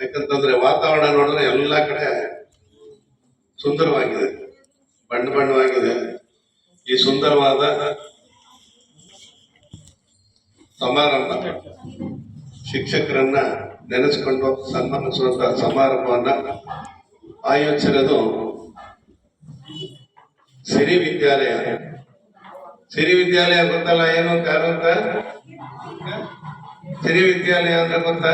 ಯಾಕಂತಂದ್ರೆ ವಾತಾವರಣ ನೋಡಿದ್ರೆ ಎಲ್ಲ ಕಡೆ ಸುಂದರವಾಗಿದೆ. ಬಣ್ಣ ಬಣ್ಣವಾಗಿದೆ. ಈ ಸುಂದರವಾದ ಸಮಾರಂಭ ಶಿಕ್ಷಕರನ್ನ ನೆನೆಸ್ಕೊಂಡು ಸನ್ಮಾನಿಸುವಂತಹ ಸಮಾರಂಭವನ್ನ ಆಯೋಜಿಸಿರೋದು ಸಿರಿ ವಿದ್ಯಾಲಯ. ಸಿರಿ ವಿದ್ಯಾಲಯ ಗೊತ್ತಲ್ಲ ಏನು ಅಂತ? ಸಿರಿ ವಿದ್ಯಾಲಯ ಅಂದ್ರೆ ಗೊತ್ತಾ?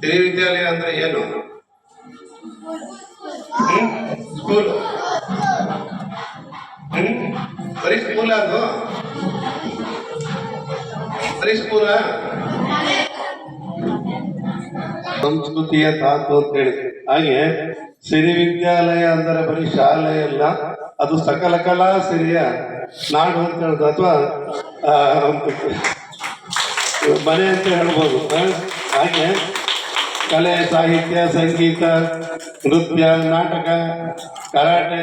ಸಿರಿ ವಿದ್ಯಾಲಯ ಅಂದ್ರೆ ಏನು? ಸ್ಕೂಲ್ ಬರೀ ಸ್ಕೂಲ್ ಅದು? ಬರೀ ಸ್ಕೂಲ ಸಂಸ್ಕೃತಿಯ ತಾತು ಅಂತ ಹೇಳಿ ಹಾಗೆ ಸಿರಿ ವಿದ್ಯಾಲಯ ಅಂದರೆ ಬರೀ ಶಾಲೆ ಅಲ್ಲ, ಅದು ಸಕಲ ಕಲಾ ಸಿರಿಯ ನಾಡು ಅಂತ ಹೇಳುದು, ಅಥವಾ ಮನೆ ಅಂತ ಹೇಳ್ಬೋದು. ಹಾಗೆ ಕಲೆ, ಸಾಹಿತ್ಯ, ಸಂಗೀತ, ನೃತ್ಯ, ನಾಟಕ, ಕರಾಟೆ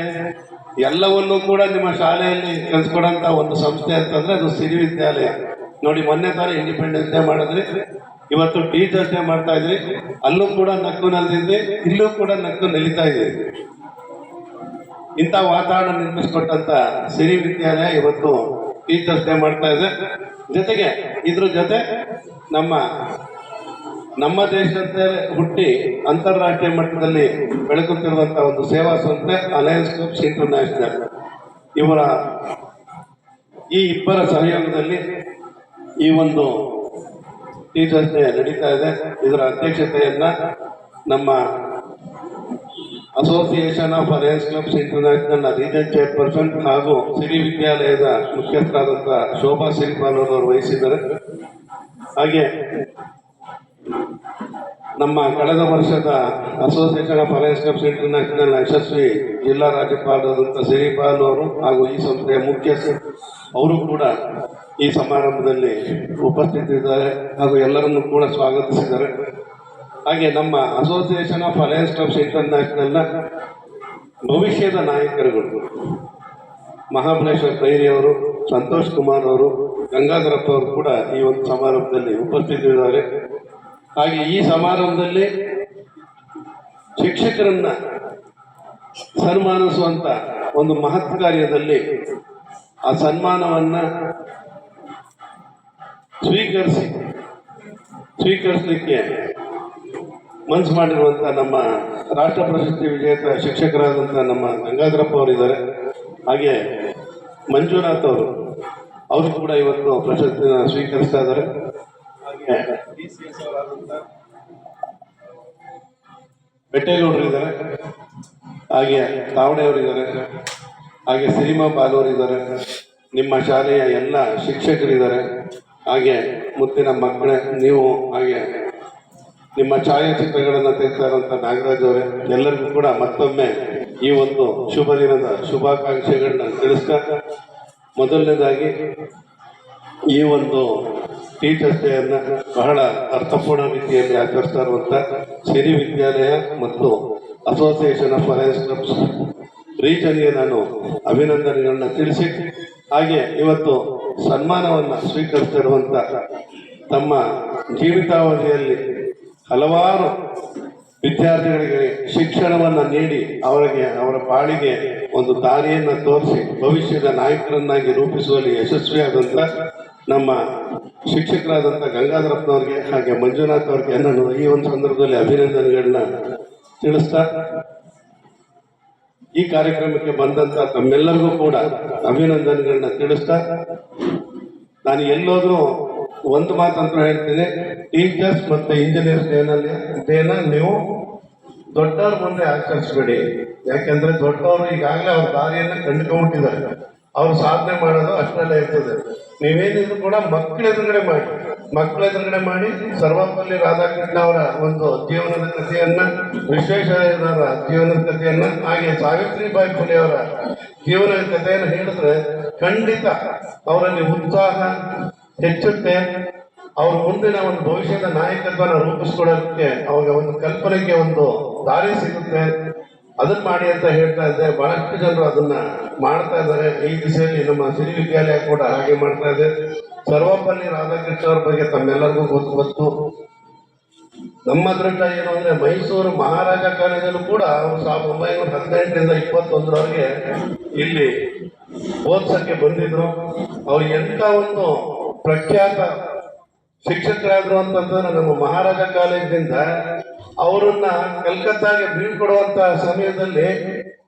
ಎಲ್ಲವನ್ನೂ ಕೂಡ ನಿಮ್ಮ ಶಾಲೆಯಲ್ಲಿ ಕಲಿಸ್ಕೊಡಂತ ಒಂದು ಸಂಸ್ಥೆ ಅಂತಂದ್ರೆ ಅದು ಸಿರಿ ವಿದ್ಯಾಲಯ. ನೋಡಿ, ಮೊನ್ನೆ ತರ ಇಂಡಿಪೆಂಡೆನ್ಸ್ ಡೇ ಮಾಡಿದ್ರಿ. ಇವತ್ತು ಟೀಚರ್ಸ್ ಡೇ ಮಾಡ್ತಾ ಇದ್ರಿ. ಅಲ್ಲೂ ಕೂಡ ನಕ್ಕು ನಲ್ದಿದ್ರಿ, ಇಲ್ಲೂ ಕೂಡ ನಕ್ಕು ನಲಿತಾ ಇದ್ರಿ. ಇಂಥ ವಾತಾವರಣ ನಿರ್ಮಿಸಿಕೊಟ್ಟಂತ ಸಿರಿ ವಿದ್ಯಾಲಯ ಇವತ್ತು ಟೀಚರ್ಸ್ ಡೇ ಮಾಡ್ತಾ ಇದೆ. ಜೊತೆಗೆ ಇದ್ರ ಜೊತೆ ನಮ್ಮ ನಮ್ಮ ದೇಶದಂತೆ ಹುಟ್ಟಿ ಅಂತಾರಾಷ್ಟ್ರೀಯ ಮಟ್ಟದಲ್ಲಿ ಬೆಳಕುತ್ತಿರುವಂತಹ ಒಂದು ಸೇವಾ ಸಂಸ್ಥೆ ಅಲಯನ್ಸ್ ಕ್ಲಬ್ಸ್ ಇಂಟರ್ನ್ಯಾಷನಲ್ ಇವರ ಈ ಇಬ್ಬರ ಸಹಯೋಗದಲ್ಲಿ ಈ ಒಂದು ಟೀಚರ್ಸ್ ಡೇ ನಡೀತಾ ಇದೆ. ಇದರ ಅಧ್ಯಕ್ಷತೆಯನ್ನ ನಮ್ಮ Association of Alliance Clubs International region chairperson ಹಾಗೂ ಸಿರಿ ವಿದ್ಯಾಲಯದ ಮುಖ್ಯಸ್ಥರಾದಂತಹ ಶೋಭಾ ಸಿಲ್ಪಾಲ್ ಅವರು ವಹಿಸಿದ್ದಾರೆ. ಹಾಗೆ ನಮ್ಮ ಕಳೆದ ವರ್ಷದ Association of Alliance Clubs International ಯಶಸ್ವಿ ಜಿಲ್ಲಾ ರಾಜ್ಯಪಾಲರಾದಂಥ ಸಿರಿಪಾಲ್ ಅವರು ಹಾಗೂ ಈ ಸಂಸ್ಥೆಯ ಮುಖ್ಯಸ್ಥರು ಅವರು ಕೂಡ ಈ ಸಮಾರಂಭದಲ್ಲಿ ಉಪಸ್ಥಿತಿದ್ದಾರೆ ಹಾಗೂ ಎಲ್ಲರನ್ನು ಕೂಡ ಸ್ವಾಗತಿಸಿದ್ದಾರೆ. ಹಾಗೆ ನಮ್ಮ ಅಸೋಸಿಯೇಷನ್ ಆಫ್ ಅಲಯನ್ಸ್ ಕ್ಲಬ್ಸ್ ಇಂಟರ್ನ್ಯಾಷನಲ್ನ ಭವಿಷ್ಯದ ನಾಯಕರುಗಳು ಮಹಾಬಲೇಶ್ವರ ಕೈರಿ ಅವರು, ಸಂತೋಷ್ ಕುಮಾರ್ ಅವರು, ಗಂಗಾಧರಪ್ಪ ಅವರು ಕೂಡ ಈ ಒಂದು ಸಮಾರಂಭದಲ್ಲಿ ಉಪಸ್ಥಿತರಿದ್ದಾರೆ. ಹಾಗೆ ಈ ಸಮಾರಂಭದಲ್ಲಿ ಶಿಕ್ಷಕರನ್ನ ಸನ್ಮಾನಿಸುವಂತ ಒಂದು ಮಹತ್ ಕಾರ್ಯದಲ್ಲಿ ಆ ಸನ್ಮಾನವನ್ನ ಸ್ವೀಕರಿಸಿ, ಸ್ವೀಕರಿಸಲಿಕ್ಕೆ ಮನಸ್ಸು ಮಾಡಿರುವಂತ ನಮ್ಮ ರಾಷ್ಟ್ರ ಪ್ರಶಸ್ತಿ ವಿಜೇತ ಶಿಕ್ಷಕರಾದಂಥ ನಮ್ಮ ಗಂಗಾಧರಪ್ಪ ಅವರಿದ್ದಾರೆ. ಹಾಗೆ ಮಂಜುನಾಥ್ ಅವರು ಅವರು ಕೂಡ ಇವತ್ತು ಪ್ರಶಸ್ತಿನ ಸ್ವೀಕರಿಸ್ತಾ ಇದ್ದಾರೆ. ಬೆಟ್ಟೇಗೌಡರು ಇದ್ದಾರೆ. ಹಾಗೆ ತಾವಡೆಯವರಿದ್ದಾರೆ ಹಾಗೆ ಸಿನಿಮಾ ಬಾಲವರಿದ್ದಾರೆ ನಿಮ್ಮ ಶಾಲೆಯ ಎಲ್ಲ ಶಿಕ್ಷಕರಿದ್ದಾರೆ ಹಾಗೆ ಮುತ್ತಿನ ಮಕ್ಕಳೇ, ನೀವು ಹಾಗೆ ನಿಮ್ಮ ಛಾಯಾಚಿತ್ರಗಳನ್ನು ತೆಗೆತಾ ಇರುವಂಥ ನಾಗರಾಜ್ ಅವರೇ, ಎಲ್ಲರಿಗೂ ಕೂಡ ಮತ್ತೊಮ್ಮೆ ಈ ಒಂದು ಶುಭ ದಿನದ ಶುಭಾಕಾಂಕ್ಷೆಗಳನ್ನ ತಿಳಿಸ್ತಾ ಮೊದಲನೇದಾಗಿ ಈ ಒಂದು ಟೀಚರ್ಸ್ ಡೇಯನ್ನು ಬಹಳ ಅರ್ಥಪೂರ್ಣ ರೀತಿಯಲ್ಲಿ ಆಚರಿಸ್ತಾ ಇರುವಂಥ ಸಿರಿ ವಿದ್ಯಾಲಯ ಮತ್ತು ಅಸೋಸಿಯೇಷನ್ ಆಫ್ ಫಾರೆಸ್ಟ್ ಕ್ಲಬ್ಸ್ ರೀಜನ್ಗೆ ನಾನು ಅಭಿನಂದನೆಗಳನ್ನ ತಿಳಿಸಿ, ಹಾಗೆ ಇವತ್ತು ಸನ್ಮಾನವನ್ನು ಸ್ವೀಕರಿಸ್ತಿರುವಂಥ ತಮ್ಮ ಜೀವಿತಾವಧಿಯಲ್ಲಿ ಹಲವಾರು ವಿದ್ಯಾರ್ಥಿಗಳಿಗೆ ಶಿಕ್ಷಣವನ್ನು ನೀಡಿ ಅವರಿಗೆ ಅವರ ಬಾಳಿಗೆ ಒಂದು ದಾರಿಯನ್ನು ತೋರಿಸಿ, ಭವಿಷ್ಯದ ನಾಯಕರನ್ನಾಗಿ ರೂಪಿಸುವಲ್ಲಿ ಯಶಸ್ವಿಯಾದಂಥ ನಮ್ಮ ಶಿಕ್ಷಕರಾದಂಥ ಗಂಗಾಧರಪ್ಪನವ್ರಿಗೆ ಹಾಗೆ ಮಂಜುನಾಥ್ ಅವ್ರಿಗೆ ನಾನು ಈ ಒಂದು ಸಂದರ್ಭದಲ್ಲಿ ಅಭಿನಂದನೆಗಳನ್ನ ತಿಳಿಸ್ತಾ, ಈ ಕಾರ್ಯಕ್ರಮಕ್ಕೆ ಬಂದಂತ ತಮ್ಮೆಲ್ಲರಿಗೂ ಕೂಡ ಅಭಿನಂದನೆಗಳನ್ನ ತಿಳಿಸ್ತಾ, ನಾನು ಎಲ್ಲೋದ್ರೂ ಒಂದು ಮಾತಂತ ಹೇಳ್ತೀನಿ, ಟೀಚರ್ಸ್ ಮತ್ತೆ ಇಂಜಿನಿಯರ್ಸ್ ಡೇನಲ್ಲಿ ಡೇನ ನೀವು ದೊಡ್ಡವ್ರ ಮುಂದೆ ಆಚರಿಸ್ಬೇಡಿ. ಯಾಕೆಂದ್ರೆ ದೊಡ್ಡವರು ಈಗಾಗಲೇ ಅವ್ರ ದಾರಿಯನ್ನು ಕಂಡುಕೊಂಡ್ಬಿಟ್ಟಿದ್ದಾರೆ. ಅವ್ರು ಸಾಧನೆ ಮಾಡೋದು ಅಷ್ಟರಲ್ಲೇ ಇರ್ತದೆ. ನೀವೇನಿದ್ರು ಕೂಡ ಮಕ್ಕಳ ಎದುರುಗಡೆ ಮಾಡಿ. ಮಕ್ಕಳ ಎದುರುಗಡೆ ಮಾಡಿ ಸರ್ವಪಲ್ಲಿ ರಾಧಾಕೃಷ್ಣ ಅವರ ಒಂದು ಜೀವನದ ಕಥೆಯನ್ನ ವಿಶ್ವೇಶ್ವರಯ್ಯನವರ ಜೀವನದ ಕಥೆಯನ್ನ, ಹಾಗೆ ಸಾವಿತ್ರಿಬಾಯಿ ಫುಲೆ ಅವರ ಜೀವನದ ಕಥೆಯನ್ನು ಹೇಳಿದ್ರೆ ಖಂಡಿತ ಅವರಲ್ಲಿ ಉತ್ಸಾಹ ಹೆಚ್ಚುತ್ತೆ. ಅವ್ರ ಮುಂದಿನ ಒಂದು ಭವಿಷ್ಯದ ನಾಯಕತ್ವನ ರೂಪಿಸ್ಕೊಳ್ಳೋದಕ್ಕೆ ಅವಾಗ ಒಂದು ಕಲ್ಪನೆಗೆ ಒಂದು ದಾರಿ ಸಿಗುತ್ತೆ. ಅದನ್ನ ಮಾಡಿ ಅಂತ ಹೇಳ್ತಾ ಇದ್ದೆ. ಬಹಳಷ್ಟು ಜನರು ಅದನ್ನ ಮಾಡ್ತಾ ಇದ್ದಾರೆ. ಈ ದಿಸೆಯಲ್ಲಿ ನಮ್ಮ ಸಿರಿ ವಿದ್ಯಾಲಯ ಕೂಡ ಹಾಗೆ ಮಾಡ್ತಾ ಇದೆ. ಸರ್ವಪಲ್ಲಿ ರಾಧಾಕೃಷ್ಣ ಅವ್ರ ಬಗ್ಗೆ ತಮ್ಮೆಲ್ಲರಿಗೂ ಗೊತ್ತು ಗೊತ್ತು. ನಮ್ಮ ದೃಷ್ಟ ಏನು ಅಂದ್ರೆ ಮೈಸೂರು ಮಹಾರಾಜ ಕಾಲೇಜಲ್ಲೂ ಕೂಡ ಸಾವಿರದ ಒಂಬೈನೂರ ಹದಿನೆಂಟರಿಂದ ಇಪ್ಪತ್ತೊಂದರವರೆಗೆ ಇಲ್ಲಿ ಓದ್ಸಕ್ಕೆ ಬಂದಿದ್ರು. ಅವ್ರು ಎಂತ ಒಂದು ಪ್ರಖ್ಯಾತ ಶಿಕ್ಷಕರಾದ್ರು ಅಂತಂದ್ರೆ ನಮ್ಮ ಮಹಾರಾಜ ಕಾಲೇಜಿನಿಂದ ಅವರನ್ನ ಕಲ್ಕತ್ತಾಗೆ ಬೀಳ್ಕೊಡುವಂತ ಸಮಯದಲ್ಲಿ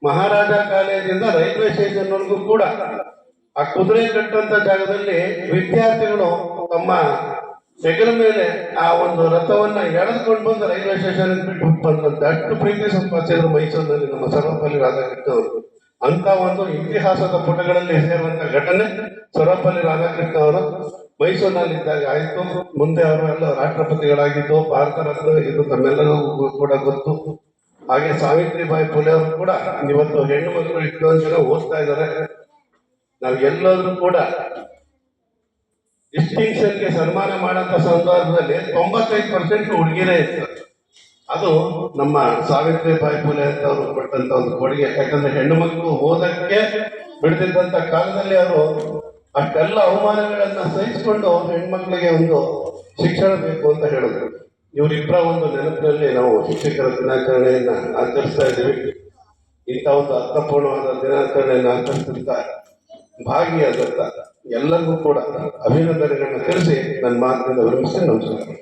ಮಹಾರಾಜ ಕಾಲೇಜಿಂದ ರೈಲ್ವೆ ಸ್ಟೇಷನ್ ವರೆಗೂ ಕೂಡ ಆ ಕುದುರೆ ಕಟ್ಟಂತ ಜಾಗದಲ್ಲಿ ವಿದ್ಯಾರ್ಥಿಗಳು ತಮ್ಮ ಹೆಗಲ ಮೇಲೆ ಆ ಒಂದು ರಥವನ್ನ ಎಳೆದುಕೊಂಡು ಬಂದು ರೈಲ್ವೆ ಸ್ಟೇಷನ್ ಬಿಟ್ಟು ಬಂದಂತ. ಅಷ್ಟು ಪ್ರೀತಿ ಸಂಪಾದಿಸಿದ್ರು ಮೈಸೂರಿನಲ್ಲಿ ನಮ್ಮ ಸರ್ವಪಲ್ಲಿ ರಾಧಾಕೃಷ್ಣ ಅವರು. ಅಂತ ಒಂದು ಇತಿಹಾಸದ ಪುಟಗಳಲ್ಲಿ ಸೇರುವಂತ ಘಟನೆ ಸರ್ವಪಲ್ಲಿ ರಾಧಾಕೃಷ್ಣ ಅವರು. ಮೈಸೂರಿನಲ್ಲಿದ್ದಾಗ ಆಯಿತು. ಮುಂದೆ ಅವರು ಎಲ್ಲ ರಾಷ್ಟ್ರಪತಿಗಳಾಗಿದ್ದು ಭಾರತ ರತ್ನ ಇದು ತಮ್ಮೆಲ್ಲರೂ ಕೂಡ ಗೊತ್ತು. ಹಾಗೆ ಸಾವಿತ್ರಿಬಾಯಿ ಫುಲೆ ಅವರು ಕೂಡ ಇವತ್ತು ಹೆಣ್ಣು ಮಕ್ಕಳು ಇಷ್ಟೊಂದು ಜನ ಓದ್ತಾ ಇದ್ದಾರೆ. ನಾವು ಎಲ್ಲಾದ್ರೂ ಕೂಡ ಡಿಸ್ಟಿಂಕ್ಷನ್ಗೆ ಸನ್ಮಾನ ಮಾಡಂತ ಸಂದರ್ಭದಲ್ಲಿ ತೊಂಬತ್ತೈದು ಪರ್ಸೆಂಟ್ ಹುಡುಗಿರೇ ಇತ್ತು. ಅದು ನಮ್ಮ ಸಾವಿತ್ರಿಬಾಯಿ ಫುಲೆ ಅಂತ ಅವರು ಕೊಟ್ಟಂತ ಒಂದು ಕೊಡುಗೆ. ಯಾಕಂದ್ರೆ ಹೆಣ್ಣು ಮಕ್ಕಳು ಓದಕ್ಕೆ ಬಿಡ್ತಿದ್ದಂತ ಕಾಲದಲ್ಲಿ ಅವರು ಅಷ್ಟೆಲ್ಲ ಅವಮಾನಗಳನ್ನ ಸಹಿಸಿಕೊಂಡು ಹೆಣ್ಮಕ್ಳಿಗೆ ಒಂದು ಶಿಕ್ಷಣ ಬೇಕು ಅಂತ ಹೇಳಿದ್ರು. ಇವರಿಬ್ಬರ ಒಂದು ನೆನಪಿನಲ್ಲಿ ನಾವು ಶಿಕ್ಷಕರ ದಿನಾಚರಣೆಯನ್ನ ಆಚರಿಸ್ತಾ ಇದ್ದೀವಿ. ಇಂಥ ಒಂದು ಅರ್ಥಪೂರ್ಣವಾದ ದಿನಾಚರಣೆಯನ್ನು ಆಚರಿಸಿದಂತ ಭಾಗಿಯಾದಂತ ಎಲ್ಲರಿಗೂ ಕೂಡ ಅಭಿನಂದನೆಗಳನ್ನು ತಿಳಿಸಿ ನನ್ನ ಮಾತಿನಿಂದ ವಿರಮಿಸಿ ನಮಸ್ಕಾರ.